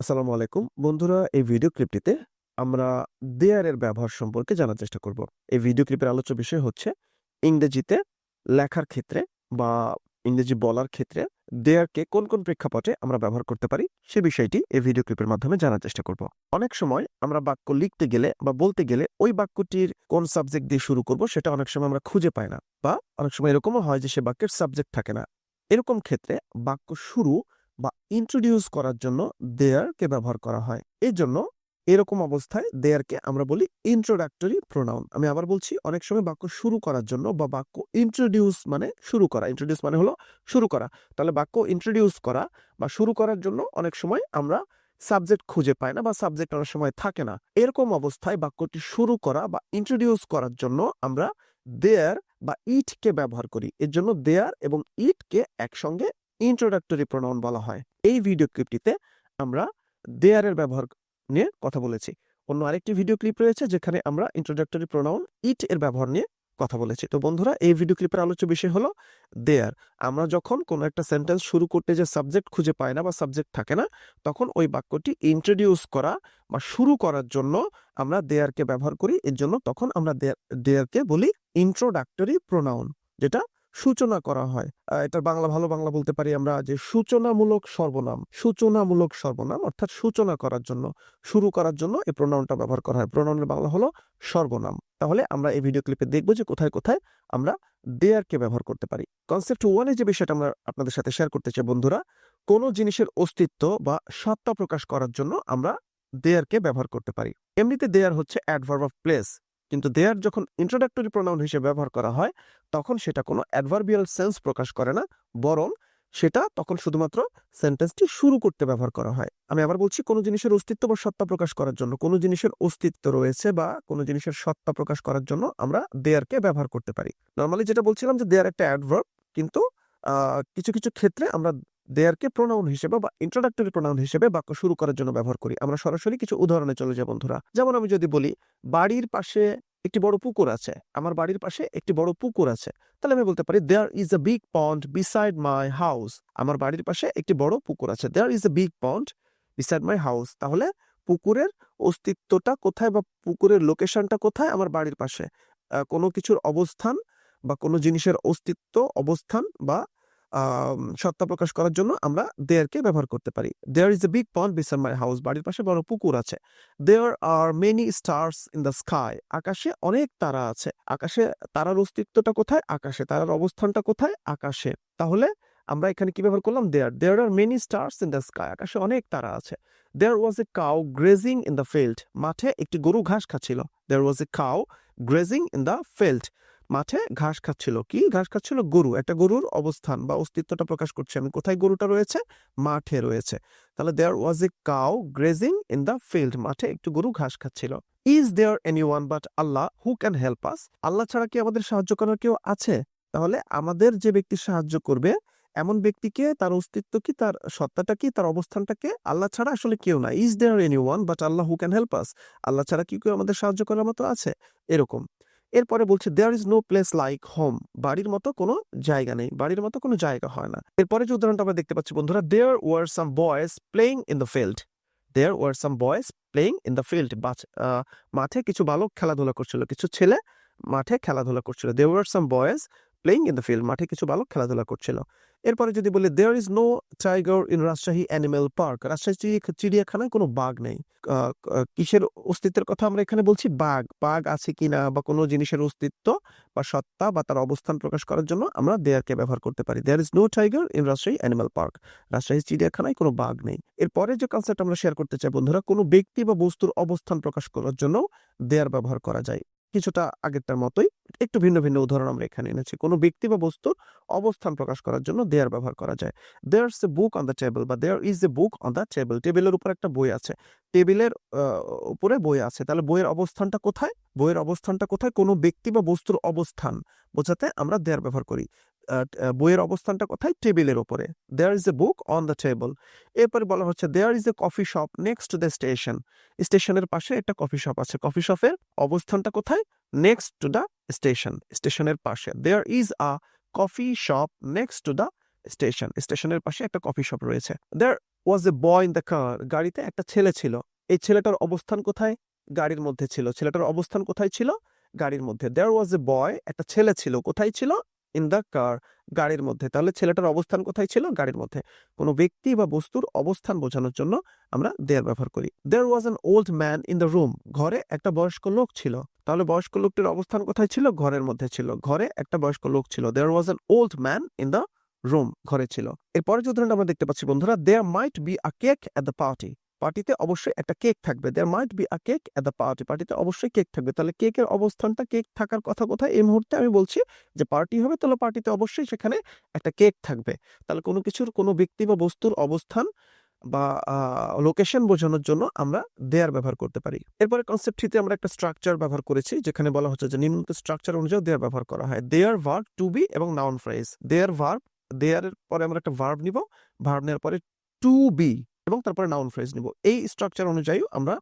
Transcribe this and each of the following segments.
আসসালামু আলাইকুম। বন্ধুরা, এই ভিডিও ক্লিপটিতে আমরা দেয়ারের ব্যবহার সম্পর্কে জানার চেষ্টা করব। এই ভিডিও ক্লিপের আলোচ্য বিষয় হচ্ছে ইংরেজিতে লেখার ক্ষেত্রে বা ইংরেজি বলার ক্ষেত্রে দেয়ারকে কোন কোন প্রেক্ষাপটে আমরা ব্যবহার করতে পারি, সে বিষয়টি এই ভিডিও ক্লিপের মাধ্যমে জানার চেষ্টা করব। অনেক সময় আমরা বাক্য লিখতে গেলে বা বলতে গেলে ওই বাক্যটির কোন সাবজেক্ট দিয়ে শুরু করব সেটা অনেক সময় আমরা খুঁজে পাই না বা অনেক সময় এরকমও হয় যে সে বাক্যের সাবজেক্ট থাকে না। এরকম ক্ষেত্রে বাক্য শুরু বা ইন্ট্রোডিউস করার জন্য দেয়ারকে ব্যবহার করা হয়। এর জন্য এরকম অবস্থায় দেয়ারকে আমরা বলি ইন্ট্রোডাক্টরি প্রোনাউন আমি আবার বলছি, অনেক সময় বাক্য শুরু করার জন্য বা বাক্য ইন্ট্রোডিউস মানে শুরু করা। ইন্ট্রোডিউস মানে হলো শুরু করা। তাহলে বাক্য ইন্ট্রোডিউস করা বা শুরু করার জন্য অনেক সময় আমরা সাবজেক্ট খুঁজে পাই না বা সাবজেক্ট অনেক সময় থাকে না। এরকম অবস্থায় বাক্যটি শুরু করা বা ইন্ট্রোডিউস করার জন্য আমরা দেয়ার বা ইটকে ব্যবহার করি। এর জন্য দেয়ার এবং ইটকে একসঙ্গে ইন্ট্রোডাক্টরি প্রোনাউন বলা হয়। এই ভিডিও ক্লিপটিতে আমরা দেয়ারের ব্যবহার নিয়ে কথা বলেছি। অন্য আরেকটি ভিডিও ক্লিপ রয়েছে যেখানে আমরা ইন্ট্রোডাক্টরি প্রোনাউন ইট এর ব্যবহার নিয়ে কথা বলেছি। তো বন্ধুরা, এই ভিডিও ক্লিপের আলোচ্য বিষয় হলো দেয়ার আমরা যখন কোনো একটা সেন্টেন্স শুরু করতে যে সাবজেক্ট খুঁজে পাই না বা সাবজেক্ট থাকে না, তখন ওই বাক্যটি ইন্ট্রোডিউস করা বা শুরু করার জন্য আমরা দেয়ারকে ব্যবহার করি। এর জন্য তখন আমরা দেয়ারকে বলি ইন্ট্রোডাক্টরি প্রোনাউন যেটা সূচনা করা হয়। এটার বাংলা ভালো বাংলা বলতে পারি আমরা যে সূচনামূলক সর্বনাম। সূচনামূলক সর্বনাম অর্থাৎ সূচনা করার জন্য, শুরু করার জন্য এই প্রোনাউনটা ব্যবহার করা হয়। প্রোনাউনের বাংলা হলো সর্বনাম। তাহলে আমরা এই ভিডিও ক্লিপে দেখব যে কোথায় কোথায় আমরা দেয়ারকে ব্যবহার করতে পারি। কনসেপ্ট ওয়ানে যে বিষয়টা আমরা আপনাদের সাথে শেয়ার করতে চাই বন্ধুরা, কোনো জিনিসের অস্তিত্ব বা সত্তা প্রকাশ করার জন্য আমরা দেয়ারকে ব্যবহার করতে পারি। এমনিতে দেয়ার হচ্ছে অ্যাডভার্ব অফ প্লেস কিন্তু দেয়ার যখন ইন্ট্রোডাক্টরি প্রোনাউন হিসেবে ব্যবহার করা হয়, তখন সেটা কোনো অ্যাডভার্বিয়াল সেন্স প্রকাশ করে না, বরং সেটা তখন শুধুমাত্র সেন্টেন্সটি শুরু করতে ব্যবহার করা হয়। আমি আবার বলছি, কোনো জিনিসের অস্তিত্ব বা সত্তা প্রকাশ করার জন্য, কোনো জিনিসের অস্তিত্ব রয়েছে বা কোনো জিনিসের সত্তা প্রকাশ করার জন্য আমরা দেয়ারকে ব্যবহার করতে পারি। নর্মালি যেটা বলছিলাম যে দেয়ার একটা অ্যাডভার্ব কিন্তু কিছু কিছু ক্ষেত্রে আমরা দেয়ারকে প্রোনাউন হিসেবে বা ইন্ট্রোডাক্টরি প্রোনাউন হিসেবে বাক্য শুরু করার জন্য ব্যবহার করি। আমরা সরাসরি কিছু উদাহরণে চলে যাই, বন্ধুরা। যেমন আমি যদি বলি, বাড়ির পাশে একটি বড় পুকুর আছে। আমার বাড়ির পাশে একটি বড় পুকুর আছে। তাহলে আমি বলতে পারি there is a big pond beside my house আমার বাড়ির পাশে একটি বড় পুকুর আছে। There is a big pond beside my house তাহলে পুকুরের অস্তিত্বটা কোথায় বা পুকুরের লোকেশনটা কোথায়? আমার বাড়ির পাশে। কোনো কিছুর অবস্থান বা কোনো জিনিসের অস্তিত্ব, অবস্থান বা সত্তা প্রকাশ করার জন্য আমরা দেয়ারকে ব্যবহার করতে পারি। There is a big pond beside my house বাড়ির পাশে বড় পুকুর আছে। There are many stars in the sky আকাশে অনেক তারা আছে। আকাশে তারার অস্তিত্বটা কোথায়? আকাশে তারার অবস্থানটা কোথায়? আকাশে। তাহলে আমরা এখানে কি ব্যবহার করলাম? There there are many stars in the sky আকাশে অনেক তারা আছে। There was a cow grazing in the field মাঠে একটি গরু ঘাস খাচ্ছিল। There was a cow grazing in the field মাঠে ঘাস খাচ্ছিল কি? ঘাস খাচ্ছিল গরু। একটা গরুর অবস্থান বা অস্তিত্বটা প্রকাশ করছে। আমি কোথায় গরুটা রয়েছে? মাঠে রয়েছে। তাহলে there was a cow grazing in the field মাঠে একটু গরু ঘাস খাচ্ছিল। Is there anyone but Allah who can help us আল্লাহ ছাড়া কি আমাদের সাহায্য করার কেউ আছে? তাহলে আমাদের যে ব্যক্তি সাহায্য করবে, এমন ব্যক্তিকে, তার অস্তিত্ব কি, তার সত্তাটা কি, তার অবস্থানটাকে আল্লাহ ছাড়া আসলে কেউ না is there anyone but Allah who can help us আল্লাহ ছাড়া কি কেউ আমাদের সাহায্য করার মতো আছে? এরকম। এরপরে বলছে there is no place like home বাড়ির মতো কোনো জায়গা নেই, বাড়ির মতো কোনো জায়গা হয় না। এরপরে যে উদাহরণটা আমরা দেখতে পাচ্ছি, বন্ধুরা there were some boys playing in the field there were some boys playing in the field মাঠে কিছু বালক খেলাধুলা করছিল, কিছু ছেলে মাঠে খেলাধুলা করছিল। There were some boys playing in the field মাঠে কিছু বালক খেলাধুলা করছিল। এরপরে যদি বলি there is no tiger in Rajshahi animal park Rajshahi, চিড়িয়াখানায় কোনো বাঘ নেই। কিসের অস্তিত্বের কথা আমরা এখানে বলছি? বাঘ। বাঘ আছে কিনা বা কোনো জিনিসের অস্তিত্ব বা সত্তা বা তার অবস্থান প্রকাশ করার জন্য আমরা দেয়ারকে ব্যবহার করতে পারি। There is no tiger in Rajshahi animal park Rajshahi চিড়িয়াখানায় কোনো বাঘ নেই। এরপরে যে কনসেপ্ট আমরা শেয়ার করতে চাই, বন্ধুরা, কোনো ব্যক্তি বা বস্তুর অবস্থান প্রকাশ করার জন্য দেয়ার ব্যবহার করা যায়। কিছুটা আগেরটার মতোই। একটু ভিন্ন ভিন্ন উদাহরণ আমরা এখানে এনেছি। কোনো ব্যক্তি বা বস্তুর অবস্থান প্রকাশ করার জন্য দেয়ার ব্যবহার করা যায়। There a book on the table বা there is a book on the table টেবিলের উপর একটা বই আছে। টেবিলের উপরে বই আছে। তাহলে বইয়ের অবস্থানটা কোথায়? বইয়ের অবস্থানটা কোথায়? কোনো ব্যক্তি বা বস্তুর অবস্থান। বোঝাতে আমরা দেয়ার ব্যবহার করি। বইয়ের অবস্থানটা কোথায়? টেবিলের উপরে there is a book on the table এরপরে বলা হচ্ছে there is a coffee shop next to the station স্টেশনের পাশে একটা কফি শপ আছে। কফি শপের অবস্থানটা কোথায়? নেক্সট টু দ্য স্টেশন স্টেশনের পাশে। There is a coffee shop next to the station স্টেশনের পাশে একটা কফি শপ রয়েছে। দেয়ার was A boy in the car গাড়িতে একটা ছেলে ছিল। এই ছেলেটার অবস্থান কোথায়? গাড়ির মধ্যে ছিল। ছেলেটার অবস্থান কোথায় ছিল? গাড়ির মধ্যে। দেয়ার ওয়াজ এ বয় একটা ছেলে ছিল। কোথায় ছিল? ইন দ্য কার গাড়ির মধ্যে। তাহলে ছেলেটার অবস্থান কোথায় ছিল? গাড়ির মধ্যে। কোনো ব্যক্তি বা বস্তুর অবস্থান বোঝানোর জন্য আমরা দেয়ার ব্যবহার করি। There was an old man in the room ঘরে একটা বয়স্ক লোক ছিল। তাহলে বয়স্ক লোকটির অবস্থান কোথায় ছিল? ঘরের মধ্যে ছিল। ঘরে একটা বয়স্ক লোক ছিল। There was an old man in the room ঘরে ছিল। এরপরে যে উদাহরণটা আমরা দেখতে পাচ্ছি বন্ধুরা there might be a cake at the party পার্টিতে অবশ্যই একটা কেক থাকবে। There might be a cake at the party পার্টিতে অবশ্যই কেক থাকবে। তাহলে কেকের অবস্থানটা, কেক থাকার কথা কোথায়? এই মুহূর্তে আমি বলছি যে পার্টি হবে, তাহলে পার্টিতে অবশ্যই সেখানে একটা কেক থাকবে। তাহলে কোনো কিছুর, কোনো ব্যক্তি বা বস্তুর অবস্থান বা লোকেশন বোঝানোর জন্য আমরা দেয়ার ব্যবহার করতে পারি। এরপরে কনসেপ্ট থ্রিতে আমরা একটা স্ট্রাকচার ব্যবহার করেছি, যেখানে বলা হচ্ছে যে নিম্নলিখিত স্ট্রাকচার অনুযায়ী দেয়ার ব্যবহার করা হয়। দেয়ার ভার্ব টু বি এবং নাউন ফ্রেজ দেয়ার ভার্ব দেয়ারের পরে আমরা একটা ভার্ব নিব। ভার্ব নেওয়ার পরে টু বি এবং তারপরে নাউন ফ্রেজ নিব। এই স্ট্রাকচার অনুযায়ী আমরা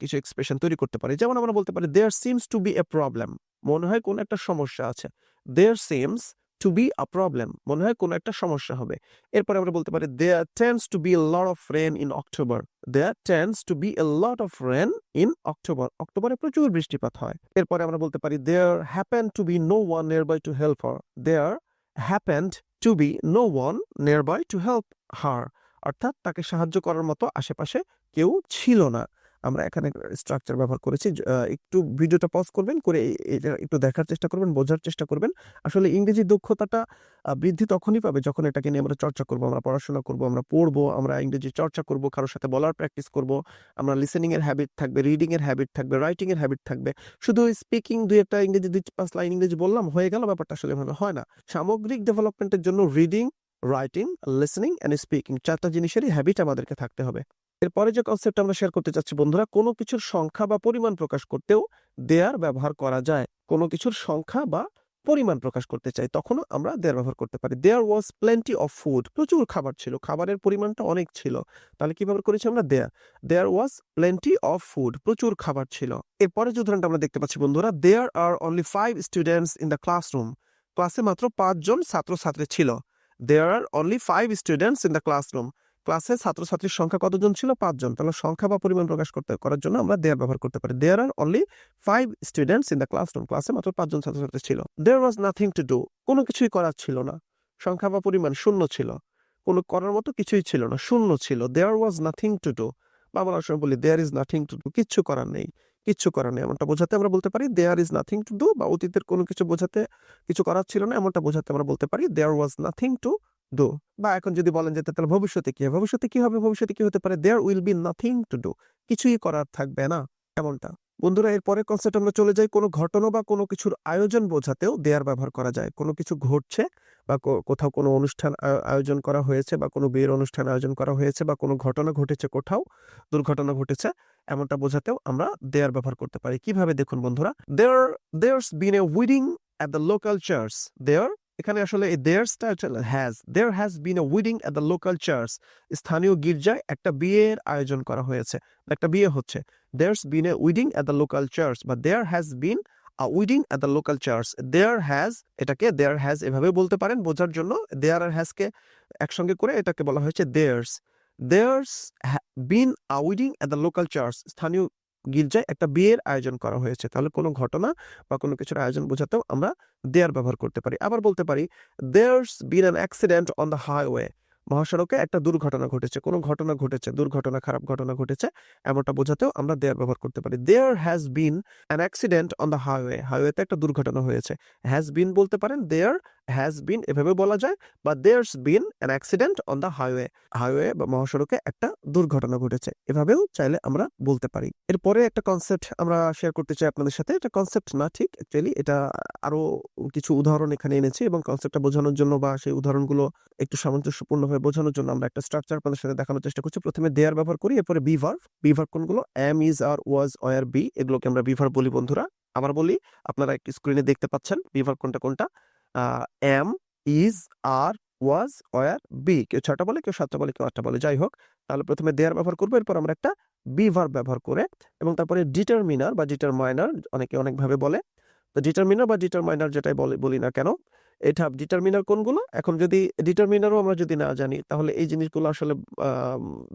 কিছু এক্সপ্রেশন তৈরি করতে পারি। যেমন আমরা বলতে পারি there seems to be a problem মনে হয় কোন একটা সমস্যা আছে। There seems to be a problem মনে হয় কোনো একটা সমস্যা হবে। এরপরে আমরা বলতে পারি there tends to be lot of rain in October there tends to be a lot of rain in October অক্টোবরে প্রচুর বৃষ্টিপাত হয়। এরপরে আমরা বলতে পারি there happen to be no one nearby to help her there happened to be no one nearby to help her অর্থাৎ তাকে সাহায্য করার মতো আশেপাশে কেউ ছিল না। আমরা এখানে স্ট্রাকচার ব্যবহার করেছি। একটু ভিডিওটা পজ করবেন, করে এটা একটু দেখার চেষ্টা করবেন, বোঝার চেষ্টা করবেন। আসলে ইংরেজি দক্ষতাটা বৃদ্ধি তখনই পাবে যখন এটাকে নিয়ে আমরা চর্চা করব, আমরা পড়াশোনা করব, আমরা পড়ব, আমরা ইংরেজি চর্চা করব, কারোর সাথে বলার প্র্যাকটিস করব, আমরা লিসেনিং এর হ্যাবিট থাকবে রিডিং এর হ্যাবিট থাকবে রাইটিং এর হ্যাবিট থাকবে। শুধু স্পিকিং দুই একটা ইংরেজি, দুই পাঁচ লাইন ইংরেজি বললাম, হয়ে গেল, ব্যাপারটা আসলে হয় না। সামগ্রিক ডেভেলপমেন্টের জন্য reading writing listening and speaking চারটা জিনিসেরই হ্যাবিট আমাদেরকে থাকতে হবে। এরপরে যে কনসেপ্ট আমরা শেয়ার করতে চাচ্ছি, বন্ধুরা, কোনো কিছুর সংখ্যা বা পরিমাণ প্রকাশ করতেও দেয়ার ব্যবহার করা যায়। কোনো কিছুর সংখ্যা বা পরিমাণ প্রকাশ করতে চাই, তখনও আমরা দেয়ার ব্যবহার করতে পারি। There was plenty of food প্রচুর খাবার ছিল, খাবারের পরিমাণটা অনেক ছিল। তাহলে কি ব্যবহার করেছি আমরা there there was plenty of food প্রচুর খাবার ছিল। এরপরে যে উদাহরণটা আমরা দেখতে পাচ্ছি, বন্ধুরা there are only five students in the classroom ক্লাসে মাত্র পাঁচজন ছাত্রছাত্রী ছিল। There are only five students in the classroom ক্লাসে ছাত্রছাত্রীর সংখ্যা কতজন ছিল? পাঁচজন। তাহলে সংখ্যা বা পরিমাণ প্রকাশ করতে, করার জন্য আমরা দেয়ার ব্যবহার করতে পারি। There are only five students in the classroom ক্লাসে মাত্র পাঁচজন ছাত্রছাত্রী ছিল। There was nothing to do কোনো কিছুই করার ছিল না। সংখ্যা বা পরিমাণ শূন্য ছিল। কোনো করার মতো কিছুই ছিল না। শূন্য ছিল। There was nothing to do বা সময় বলি there is nothing to do কিচ্ছু করার নেই। কিচ্ছু করার নেই এমনটা বোঝাতে আমরা বলতে পারি there is nothing to do বা অতীতের কোনো কিছু বোঝাতে কিছু করার ছিল না এমনটা বোঝাতে আমরা বলতে পারি there was nothing to do বা এখন যদি বলেন যে তাহলে ভবিষ্যতে কি ভবিষ্যতে কি হবে? ভবিষ্যতে কি হতে পারে? There will be nothing to do কিছুই করার থাকবে না এমনটা। বন্ধুরা এর পরের কনসেপ্ট আমরা চলে যাই। কোনো ঘটনা বা কোনো কিছুর আয়োজন বোঝাতেও দেয়ার ব্যবহার করা যায়। কোনো কিছু ঘটছে বা কোথাও কোনো অনুষ্ঠান আয়োজন করা হয়েছে বা কোনো বিয়ের অনুষ্ঠান আয়োজন করা হয়েছে বা কোনো ঘটনা ঘটেছে কোথাও, দুর্ঘটনা ঘটেছে এমনটা বোঝাতেও আমরা দেয়ার ব্যবহার করতে পারি। কীভাবে? দেখুন বন্ধুরা there there's been a wedding at the local church there এখানে আসলে এই দেয়ার্সটা has there has been a wedding at the local church স্থানীয় গির্জায় একটা বিয়ের আয়োজন করা হয়েছে, একটা বিয়ে হচ্ছে। There's been a wedding at the local church বা there has been a wedding at the local church there has এটাকে দেয়ার হ্যাজ এভাবে বলতে পারেন, বোঝার জন্য। দেয়ার আর হ্যাজকে একসঙ্গে করে এটাকে বলা হয়েছে there's there's been a wedding at the local church স্থানীয় গির্জায় একটা বিয়ের আয়োজন করা হয়েছে। তাহলে কোনো ঘটনা বা কোনো কিছুর আয়োজন বোঝাতেও আমরা দেয়ার ব্যবহার করতে পারি। আবার বলতে পারি there's been an accident on the highway মহাসড়কে একটা দুর্ঘটনা ঘটেছে। কোনো ঘটনা ঘটেছে, দুর্ঘটনা, খারাপ ঘটনা ঘটেছে, এমনটা বোঝাতেও আমরা দেয়ার ব্যবহার করতে পারি। There has been an accident on the highway হাইওয়েতে একটা দুর্ঘটনা হয়েছে। হ্যাজ বিন বলতে পারেন দেয়ার হ্যাজ বিন এভাবে বলা যায় বা there's been an accident on the highway highway বা মহাসড়কে একটা দুর্ঘটনা ঘটেছে। এভাবেও চাইলে আমরা বলতে পারি। এরপরে একটা কনসেপ্ট আমরা শেয়ার করতে চাই আপনাদের সাথে। এটা কনসেপ্ট না ঠিক অ্যাকচুয়ালি এটা আরও কিছু উদাহরণ এখানে এনেছি এবং কনসেপ্টটা বোঝানোর জন্য বা সেই উদাহরণগুলো একটু সামঞ্জস্যপূর্ণভাবে বোঝানোর জন্য আমরা একটা স্ট্রাকচার আপনাদের সাথে দেখানোর চেষ্টা করছি। প্রথমে দেয়ার ব্যবহার করি, এরপরে বিভার বিভার কোনগুলো? Am is are was were be এগুলোকে আমরা বিভার বলি বন্ধুরা। আবার বলি, আপনারা স্ক্রিনে দেখতে পাচ্ছেন বিভার কোনটা কোনটা? Am is are was were be কেউ ছটা বলে, কেউ সাতটা বলে, কেউ আটটা বলে। যাই হোক, তাহলে প্রথমে দেয়ার ব্যবহার করব, এরপর আমরা একটা বি ভার্ব ব্যবহার করে এবং তারপরে ডিটারমিনার বা ডিটারমাইনার অনেকে অনেকভাবে বলে। তো ডিটারমিনার বা ডিটারমাইনার যেটাই বলে, বলি না কেন এটা ডিটারমিনার কোনগুলো? এখন যদি ডিটারমিনারও আমরা যদি না জানি তাহলে এই জিনিসগুলো আসলে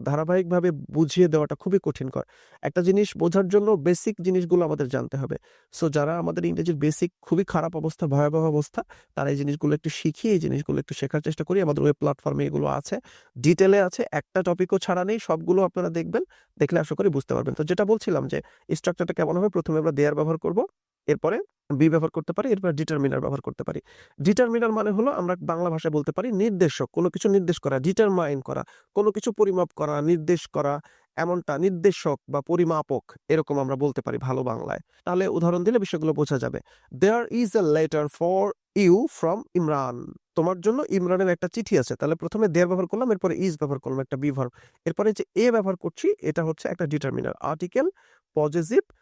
ধারাবাহিকভাবে বুঝিয়ে দেওয়াটা খুবই কঠিন কর একটা জিনিস বোঝার জন্য বেসিক জিনিসগুলো আমাদের জানতে হবে। সো যারা আমাদের ইংরেজির বেসিক খুবই খারাপ অবস্থা, ভয়াবহ অবস্থা তারা এই জিনিসগুলো একটু শিখিয়ে এই জিনিসগুলো একটু শেখার চেষ্টা করি। আমাদের ওয়েব প্ল্যাটফর্মে এগুলো আছে। ডিটেলে আছে। একটা টপিকও ছাড়া নেই। সবগুলো আপনারা দেখবেন। দেখলে আশা করি বুঝতে পারবেন। তো যেটা বলছিলাম যে স্ট্রাকচারটা কেমন হবে? প্রথমে আমরা দেয়ার ব্যবহার করব। এরপরে বি ব্যবহার করতে পারি। এরপরে ডিটারমিনার ব্যবহার করতে পারি। ডিটারমিনার মানে হলো আমরা বাংলা ভাষায় বলতে পারি নির্দেশক। কোনো কিছু নির্দেশ করা, ডিটারমাইন করা, কোনো কিছু পরিমাপ করা, নির্দেশ করা এমনটা নির্দেশক বা পরিমাপক এরকম আমরা বলতে পারি ভালো বাংলায়। তাহলে উদাহরণ দিলে বিষয়গুলো বোঝা যাবে। There is a letter for you from Imran. তোমার জন্য ইমরানের একটা চিঠি আছে। তাহলে প্রথমে দেয়ার ব্যবহার করলাম, এরপরে ইজ ব্যবহার করলাম একটা বি ভার্ব। এরপরে যে এ ব্যবহার করছি এটা হচ্ছে একটা determiner. Article, possessive, uh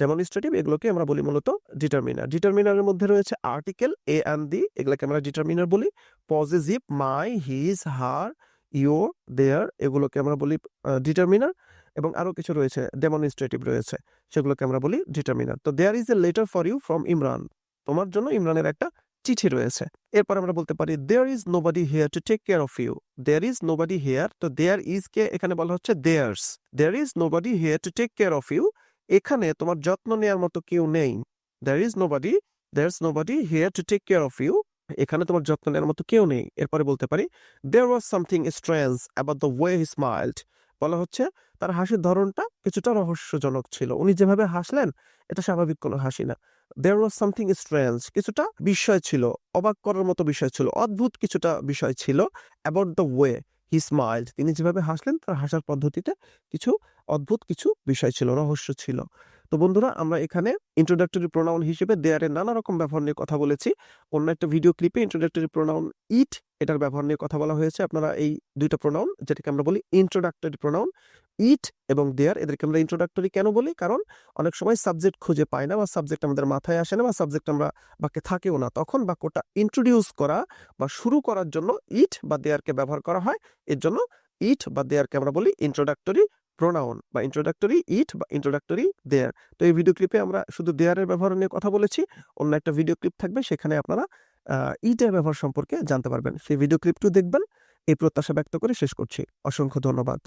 demonstrative এগুলোকে আমরা বলি মূলত ডিটারমিনার। ডিটারমিনারের মধ্যে রয়েছে আর্টিকেল এ অ্যান্ড দি এগুলাকে আমরা ডিটারমিনার বলি। Positive my, his, her, your, their এগুলোকে আমরা বলি ডিটারমিনার এবং আরও কিছু রয়েছে ডেমনস্ট্রেটিভ রয়েছে। সেগুলোকে আমরা বলি ডিটারমিনার। তো there is a letter for you from Imran. তোমার জন্য ইমরানের একটা চিঠি রয়েছে। এরপর আমরা বলতে পারি there is nobody here to take care of you. There is nobody here তো দেয়ার ইজ কে এখানে বলা হচ্ছে there's there is nobody here to take care of you. এখানে তোমার যত্ন নেয়ার মতো কেউ নেই। There is nobody there's nobody here to take care of you. এখানে তোমার যত্ন নেয়ার মতো কেউ নেই। এরপরে বলতে পারি there was something strange about the way he smiled. বলা হচ্ছে তার হাসির ধরনটা কিছুটা রহস্যজনক ছিল। উনি যেভাবে হাসলেন এটা স্বাভাবিক কোনো হাসি না। দেয়ার ওয়াজ সামথিং স্ট্রেঞ্জ কিছুটা বিষয় ছিল, অবাক করার মতো বিষয় ছিল, অদ্ভুত কিছুটা বিষয় ছিল about the way he smiled তিনি যেভাবে হাসলেন তার হাসার পদ্ধতিতে কিছু অদ্ভুত কিছু বিষয় ছিল, রহস্য ছিল। তো বন্ধুরা আমরা এখানে ইন্ট্রোডাক্টরি প্রোনাউন হিসেবে দেয়ারের নানা রকম ব্যবহার নিয়ে কথা বলেছি। অন্য একটা ভিডিও ক্লিপে ইন্ট্রোডাক্টরি প্রোনাউন ইট এটার ব্যবহার নিয়ে কথা বলা হয়েছে। আপনারা এই ২ টা প্রোনাউন যেটাকে আমরা বলি ইন্ট্রোডাক্টরি প্রোনাউন ইট এবং দেয়ার এদেরকে আমরা ইন্ট্রোডাক্টরি কেন বলি? কারণ অনেক সময় সাবজেক্ট খুঁজে পাই না বা সাবজেক্ট আমাদের মাথায় আসে না বা সাবজেক্ট আমরা বাক্যে থাকেও না। তখন বাক্যটা ইন্ট্রোডিউস করা বা শুরু করার জন্য ইট বা দেয়ারকে ব্যবহার করা হয়। এর জন্য ইট বা দেয়ারকে আমরা বলি ইন্ট্রোডাক্টরি প্রোনাউন বা ইন্ট্রোডাক্টরি ইট বা ইন্ট্রোডাক্টরি দেয়ার। তো এই ভিডিও ক্লিপে আমরা শুধু দেয়ারের ব্যবহার নিয়ে কথা বলেছি। অন্য একটা ভিডিও ক্লিপ থাকবে সেখানে আপনারা ইটের ব্যবহার সম্পর্কে জানতে পারবেন। সেই ভিডিও ক্লিপটিও দেখবেন। এই প্রত্যাশা ব্যক্ত করে শেষ করছি। অসংখ্য ধন্যবাদ।